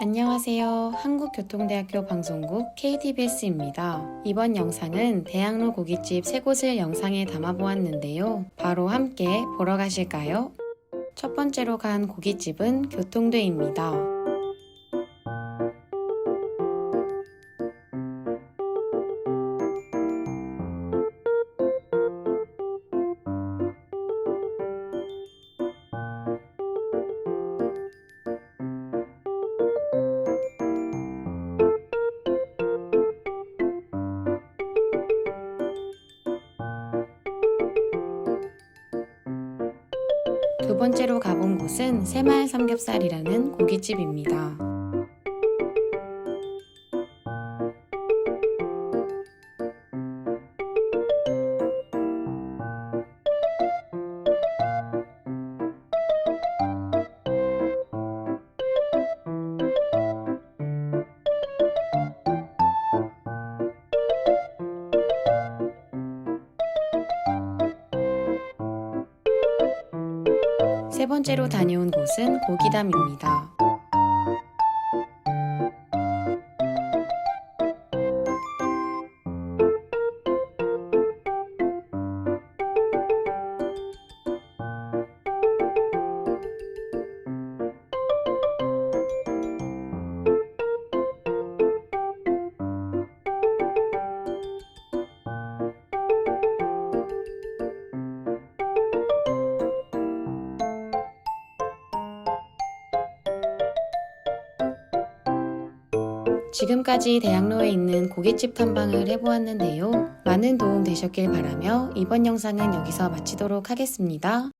안녕하세요. 한국교통대학교 방송국 KTBS입니다. 이번 영상은 대학로 고깃집 세 곳을 영상에 담아보았는데요. 바로 함께 보러 가실까요? 첫 번째로 간 고깃집은 교통대입니다. 두 번째로 가본 곳은 새마을 삼겹살이라는 고깃집입니다. 세 번째로 다녀온 곳은 고기담입니다. 지금까지 대학로에 있는 고깃집 탐방을 해보았는데요. 많은 도움 되셨길 바라며 이번 영상은 여기서 마치도록 하겠습니다.